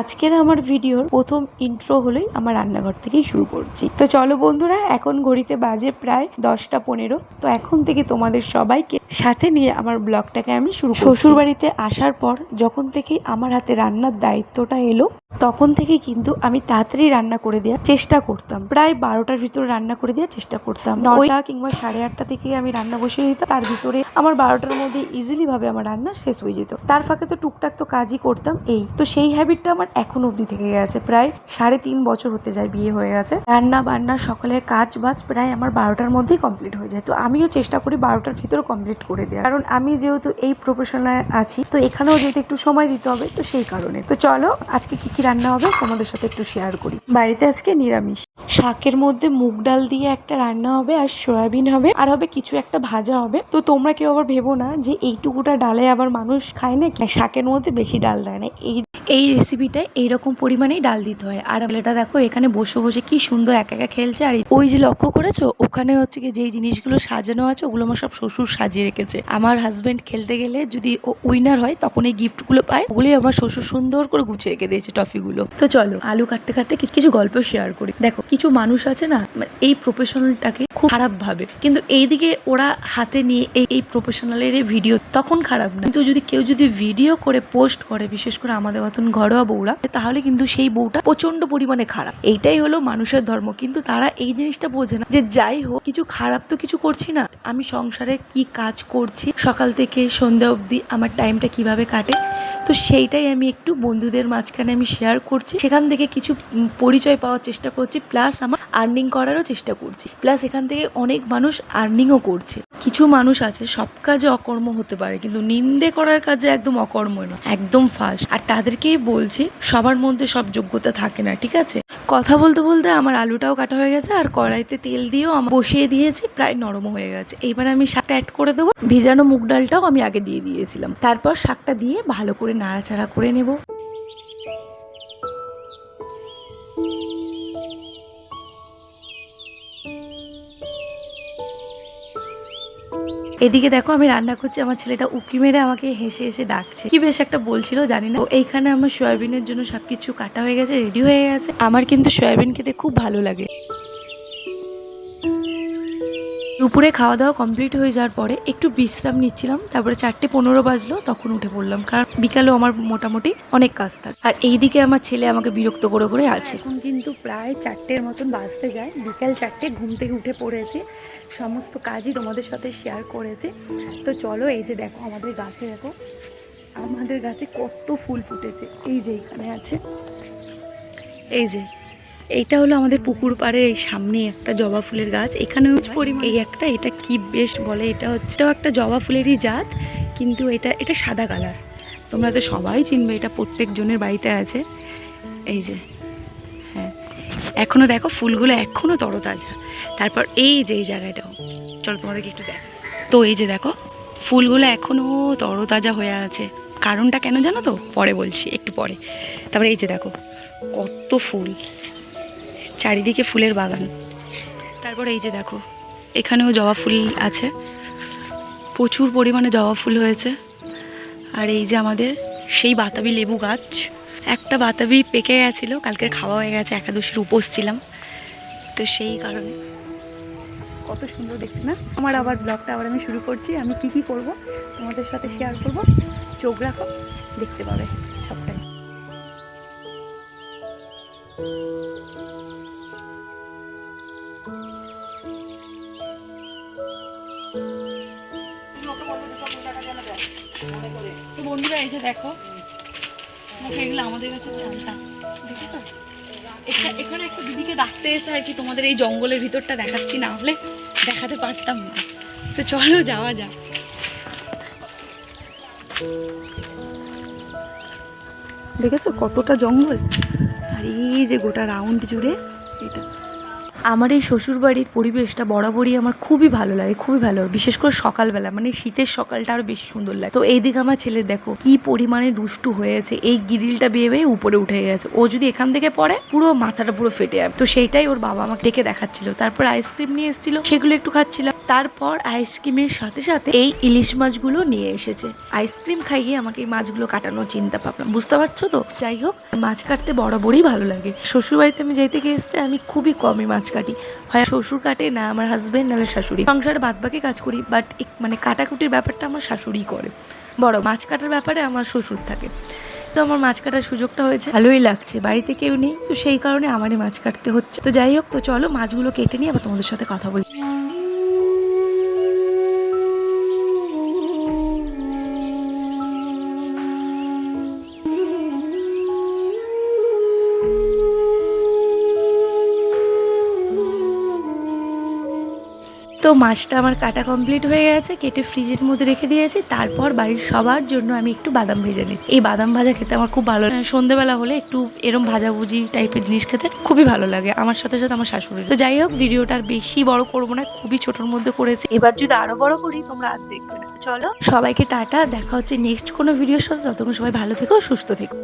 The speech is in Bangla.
আজকের আমার ভিডিওর প্রথম ইন্ট্রো হলেই আমার রান্নাঘর থেকেই শুরু করছি। তো চলো বন্ধুরা এখন ঘড়িতে বাজে প্রায় দশটা পনেরো। তো এখন থেকে তোমাদের সবাইকে সাথে নিয়ে আমার ব্লগটাকে আমি শুরু শ্বশুরবাড়িতে আসার পর যখন থেকে আমার হাতে রান্নার দায়িত্বটা এলো তখন থেকে কিন্তু আমি তাড়াতাড়ি রান্না করে দেওয়ার চেষ্টা করতাম। প্রায় বারোটার ভিতরে রান্না করে দেওয়ার চেষ্টা করতাম। নয়টা কিংবা সাড়ে আটটা থেকে আমি রান্না বসিয়ে দিতাম। তার ভিতরে আমার বারোটার মধ্যে ইজিলি ভাবে আমার রান্না শেষ হয়ে যেত। তার ফাঁকে তো টুকটাক তো কাজই করতাম। এই তো সেই হ্যাবিটটা আমার এখন অবধি থেকে গেছে। প্রায় সাড়ে তিন বছর হতে যায় বিয়ে হয়ে গেছে। রান্না বান্না সকালের কাজ বাজ প্রায় আমার বারোটার মধ্যেই কমপ্লিট হয়ে যায়। তো আমিও চেষ্টা করি বারোটার ভিতরে কমপ্লিট করে দেওয়ার। কারণ আমি যেহেতু এই প্রফেশনে আছি তো এখানেও যেহেতু একটু সময় দিতে হবে তো সেই কারণে। তো চলো আজকে কি কি রান্না হবে, তোমাদের সাথে একটু শেয়ার করি। বাড়িতে আজকে নিরামিষ। শাকের মধ্যে মুগ ডাল দিয়ে একটা রান্না হবে আর সয়াবিন হবে, আর হবে কিছু একটা ভাজা হবে। তো তোমরা কেউ আবার ভেবো না যে এইটুকুটা ডালে আবার মানুষ খায় না শাকের মধ্যে বেশি ডাল দেয় না। এই এই রেসিপিটা এইরকম পরিমাণেই ডাল দিতে হয়। আর ছেলেটা দেখো, এখানে বসে বসে কি সুন্দর একা একা খেলছে। আর ওই যে লক্ষ্য করেছ? ওখানে হচ্ছে কি যেই জিনিসগুলো সাজানো আছে, ওগুলো আমার সব শ্বশুর সাজিয়ে রেখেছে। আমার হাজব্যান্ড খেলতে গেলে যদি ও উইনার হয়, তখন এই গিফটগুলো পায়। ওগুলি আমার শ্বশুর সুন্দর করে গুছিয়ে রেখে দিয়েছে টফিগুলো। তো চলো, আলু কাটতে কাটতে কিছু গল্প শেয়ার করি। দেখো, কিছু মানুষ আছে না, এই প্রফেশনালটাকে খুব খারাপ ভাবে কিন্তু এইদিকে ওরা হাতে নিয়ে এই এই প্রফেশনালের ভিডিও তখন খারাপ না। কিন্তু যদি কেউ যদি ভিডিও করে পোস্ট করে, বিশেষ করে আমাদের মতন ঘরোয়া বউরা, তাহলে কিন্তু সেই বউটা প্রচণ্ড পরিমাণে খারাপ। এইটাই হলো মানুষের ধর্ম। কিন্তু তারা এই জিনিসটা বোঝে না যে যাই হোক, কিছু খারাপ তো কিছু করছি না। আমি সংসারে কি কাজ করছি, সকাল থেকে সন্ধ্যা অবধি আমার টাইমটা কীভাবে কাটে? তো সেইটাই আমি একটু বন্ধুদের মাঝখানে আমি শেয়ার করছি। সেখান থেকে কিছু পরিচয় পাওয়ার চেষ্টা করছি প্লাস আমার আর্নিং করারও চেষ্টা করছি। প্লাস এখান থেকে অনেক মানুষ আর্নিংও করছে। কিছু মানুষ আছে, সব কাজে অকর্ম হতে পারে, কিন্তু নিন্দে করার কাজে একদম অকর্ম নয়, একদম ফার্স্ট আর তাদেরকেই বলছি, সবার মধ্যে সব যোগ্যতা থাকে না, ঠিক আছে? কথা বলতে বলতে আমার আলুটাও কাটা হয়ে গেছে, আর কড়াইতে তেল দিয়েও আমি বসিয়ে দিয়েছি, প্রায় নরম হয়ে গেছে। এইবার আমি শাকটা অ্যাড করে দেবো। ভিজানো মুগ ডালটাও আমি আগে দিয়ে দিয়েছিলাম। তারপর শাকটা দিয়ে ভালো করে নাড়াচাড়া করে নেব। এদিকে দেখো আমি রান্না করছি, আমার ছেলেটা উকি মেরে আমাকে হেসে হেসে ডাকছে। কি বেশ একটা বলছিল জানি না। এইখানে আমার সয়াবিনের জন্য সবকিছু কাটা হয়ে গেছে রেডি হয়ে গেছে। আমার কিন্তু সয়াবিন খেতে খুব ভালো লাগে। দুপুরে খাওয়া দাওয়া কমপ্লিট হয়ে যাওয়ার পরে একটু বিশ্রাম নিচ্ছিলাম তারপরে চারটে পনেরো বাজলো তখন উঠে পড়লাম। কারণ বিকালেও আমার মোটামুটি অনেক কাজ থাকে। আর এইদিকে আমার ছেলে আমাকে বিরক্ত করে করে আছে। এখন কিন্তু প্রায় চারটের মতন বাজতে যায়। বিকাল চারটে ঘুম থেকে উঠে পড়েছে। সমস্ত কাজই তোমাদের সাথে শেয়ার করেছে। তো চলো এই যে দেখো আমাদের গাছে দেখো। আমাদের গাছে কত ফুল ফুটেছে। এই যে এখানে আছে। এই যে এইটা হলো আমাদের পুকুর পাড়ের এই সামনে একটা জবা ফুলের গাছ। এখানে এই একটা এটা কি বেশ বলে এটা হচ্ছে একটা জবা ফুলেরই জাত কিন্তু এটা এটা সাদা কালার। তোমরা তো সবাই চিনবে এটা প্রত্যেক জনের বাড়িতে আছে। এই যে হ্যাঁ। এখনও দেখো ফুলগুলো এখনও তরতাজা। তারপর এই যে এই জায়গাটাও। চলো তোমাদেরকে একটু দেখ। তো এই যে দেখো ফুলগুলো এখনও তরতাজা হয়ে আছে। কারণটা কেন জানো তো? পরে বলছি একটু পরে। তারপরে এই যে দেখো কত ফুল। চারিদিকে ফুলের বাগান। তারপরে এই যে দেখো, এখানেও জবা ফুল আছে। প্রচুর পরিমাণে জবা ফুল হয়েছে। আর এই যে আমাদের সেই বাতাবি লেবু গাছ। একটা বাতাবি পেকে গেছিল কালকে খাওয়া হয়ে গেছে, একাদশীর উপোস ছিলাম। তো সেই কারণে। কত সুন্দর দেখতে না? আমার আবার ব্লগটা আবার আমি শুরু করছি, আমি কি কি করব তোমাদের সাথে শেয়ার করব, চোখ রাখো, দেখতে পাবে সবটাই। তো বন্ধুরা, এই যে দেখো এগুলো আমাদের কাছে চালটা দেখেছ? এখানে একটা দিদিকে ডাকতে এসে আর কি তোমাদের এই জঙ্গলের ভিতরটা দেখাচ্ছি, না হলে দেখাতে পারতাম না। তো চলো, যাওয়া যাক। দেখেছ কতটা জঙ্গল? আর এই যে গোটা রাউন্ড জুড়ে এটা। আমার এই শ্বশুরবাড়ির পরিবেশটা বরাবরই আমার খুবই ভালো লাগে, খুবই ভালো। বিশেষ করে সকালবেলা মানে শীতের সকালটা আরও বেশি সুন্দর লাগে। তো এইদিকে আমার ছেলে দেখো, কি পরিমাণে দুষ্টু হয়েছে এই গিরিলটা বেয়ে বেয়ে উপরে উঠে গেছে। ও যদি এখান থেকে পড়ে, পুরো মাথাটা পুরো ফেটে যাবে। তো সেইটাই ওর বাবা আমাকে ডেকে দেখাচ্ছিল। তারপর আইসক্রিম নিয়ে এসেছিল, সেগুলো একটু খাচ্ছিলাম। তারপর আইসক্রিমের সাথে সাথে এই ইলিশ মাছগুলো নিয়ে এসেছে। আইসক্রিম খাইয়ে আমাকে এই মাছগুলো কাটানোর চিন্তা ভাবনা। বুঝতে পারছ তো? যাই হোক, মাছ কাটতে বরাবরই ভালো লাগে। শ্বশুর বাড়িতে আমি যেই থেকে এসছে, আমি খুবই কমই মাছ কাটি। হয় শ্বশুর কাটে না আমার হাজব্যান্ড নাহলে শাশুড়ি। সংসারে বাদ বাকি কাজ করি বাট মানে কাটাকুটির ব্যাপারটা আমার শাশুড়িই করে। বড়, মাছ কাটার ব্যাপারে আমার শ্বশুর থাকে। তো আমার মাছ কাটার সুযোগটা হয়েছে। ভালোই লাগছে, বাড়িতে কেউ নেই, তো সেই কারণে আমারই মাছ কাটতে হচ্ছে। তো যাই হোক, তো চলো মাছগুলো কেটে নিয়ে আবার তোমাদের সাথে কথা বলি। তো মাছটা আমার কাটা কমপ্লিট হয়ে গেছে, কেটে ফ্রিজের মধ্যে রেখে দিয়েছি তারপর বাড়ির সবার জন্য আমি একটু বাদাম ভেজে নিই এই বাদাম ভাজা খেতে আমার খুব ভালো লাগে। সন্ধেবেলা হলে একটু এরম ভাজাভুজি টাইপের জিনিস খেতে খুবই ভালো লাগে। আমার সাথে সাথে আমার শাশুড়ি তো যাই হোক, ভিডিওটা আর বেশি বড় করব না, খুবই ছোটোর মধ্যে করেছি। এবার যদি আরও বড় করি, তোমরা আর দেখবে না। চলো, সবাইকে টাটা, দেখা হচ্ছে নেক্সট কোনো ভিডিওর সাথে। ততক্ষণ সবাই ভালো থেকো, সুস্থ থেকো।